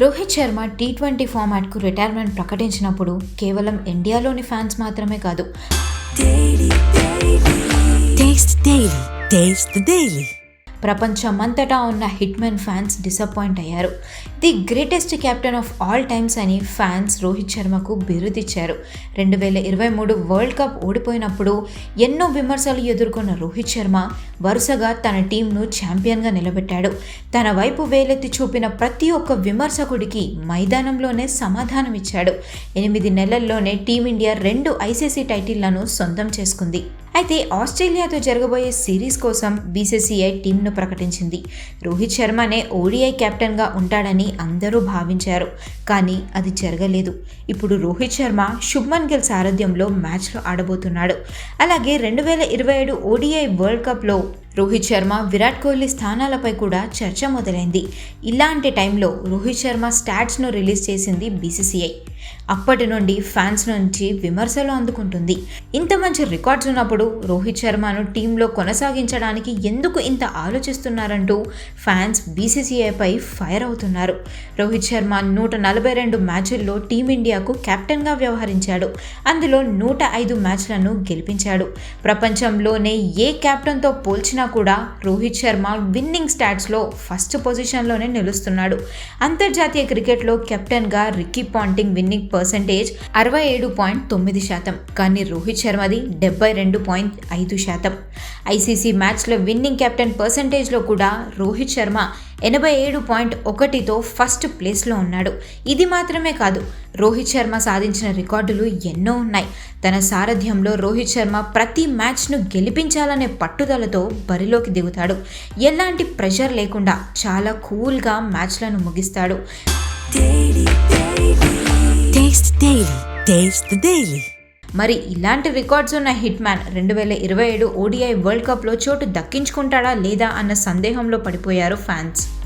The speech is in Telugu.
రోహిత్ శర్మ టీ ట్వంటీ ఫార్మాట్కు రిటైర్మెంట్ ప్రకటించినప్పుడు కేవలం ఇండియాలోని ఫ్యాన్స్ మాత్రమే కాదు. ప్రపంచమంతటా ఉన్న హిట్మెన్ ఫ్యాన్స్ డిసప్పాయింట్ అయ్యారు. The greatest captain of all times అని ఫ్యాన్స్ రోహిత్ శర్మకు బిరుదిచ్చారు. రెండు వేల ఇరవై మూడు వరల్డ్ కప్ ఓడిపోయినప్పుడు ఎన్నో విమర్శలు ఎదుర్కొన్న రోహిత్ శర్మ వరుసగా తన టీంను ఛాంపియన్గా నిలబెట్టాడు. తన వైపు వేలెత్తి చూపిన ప్రతి ఒక్క విమర్శకుడికి మైదానంలోనే సమాధానం ఇచ్చాడు ఎనిమిది నెలల్లోనే టీమిండియా రెండు ఐసీసీ టైటిళ్ళను సొంతం చేసుకుంది. అయితే ఆస్ట్రేలియాతో జరగబోయే సిరీస్ కోసం బీసీసీఐ టీంను ప్రకటించింది. రోహిత్ శర్మనే ఓడిఐ కెప్టెన్గా ఉంటాడని అందరూ భావించారు. కానీ అది జరగలేదు. ఇప్పుడు రోహిత్ శర్మ శుభ్మన్ గిల్ సారథ్యంలో మ్యాచ్లో ఆడబోతున్నాడు. అలాగే రెండు వేల ఇరవై ఏడు ఓడిఐ వరల్డ్ కప్లో రోహిత్ శర్మ విరాట్ కోహ్లీ స్థానాలపై కూడా చర్చ మొదలైంది. ఇలాంటి టైంలో రోహిత్ శర్మ స్టాట్స్ను రిలీజ్ చేసింది బీసీసీఐ. అప్పటి నుండి ఫ్యాన్స్ నుంచి విమర్శలు అందుకుంటుంది. ఇంత మంచి రికార్డ్స్ ఉన్నప్పుడు రోహిత్ శర్మను టీంలో కొనసాగించడానికి ఎందుకు ఇంత ఆలోచిస్తున్నారంటూ ఫ్యాన్స్ బీసీసీఐపై ఫైర్ అవుతున్నారు. రోహిత్ శర్మ నూట నలభై రెండు మ్యాచ్ల్లో టీమిండియాకు కెప్టెన్గా వ్యవహరించాడు. అందులో నూట ఐదు మ్యాచ్లను గెలిపించాడు. ప్రపంచంలోనే ఏ కెప్టెన్తో పోల్చిన కూడా రోహిత్ శర్మ విన్నింగ్ స్టాట్స్లో ఫస్ట్ పొజిషన్లోనే నిలుస్తున్నాడు. అంతర్జాతీయ క్రికెట్లో కెప్టెన్గా రిక్కీ పాంటింగ్ విన్నింగ్ పర్సంటేజ్ అరవై ఏడు పాయింట్ తొమ్మిది శాతం కానీ రోహిత్ శర్మది డెబ్బై రెండు పాయింట్ ఐదు శాతం. ఐసీసీ మ్యాచ్లో విన్నింగ్ కెప్టెన్ పర్సంటేజ్లో కూడా రోహిత్ శర్మ ఎనభై ఏడు పాయింట్ ఒకటితో ఫస్ట్ ప్లేస్లో ఉన్నాడు. ఇది మాత్రమే కాదు రోహిత్ శర్మ సాధించిన రికార్డులు ఎన్నో ఉన్నాయి. తన సారథ్యంలో రోహిత్ శర్మ ప్రతి మ్యాచ్ను గెలిపించాలనే పట్టుదలతో బరిలోకి దిగుతాడు. ఎలాంటి ప్రెషర్ లేకుండా చాలా కూల్గా మ్యాచ్లను ముగిస్తాడు. మరి ఇలాంటి రికార్డ్స్ ఉన్న హిట్ మ్యాన్ రెండు వేల ఇరవై ఏడు ఓడిఐ వరల్డ్ కప్లో చోటు దక్కించుకుంటాడా లేదా అన్న సందేహంలో పడిపోయారు ఫ్యాన్స్.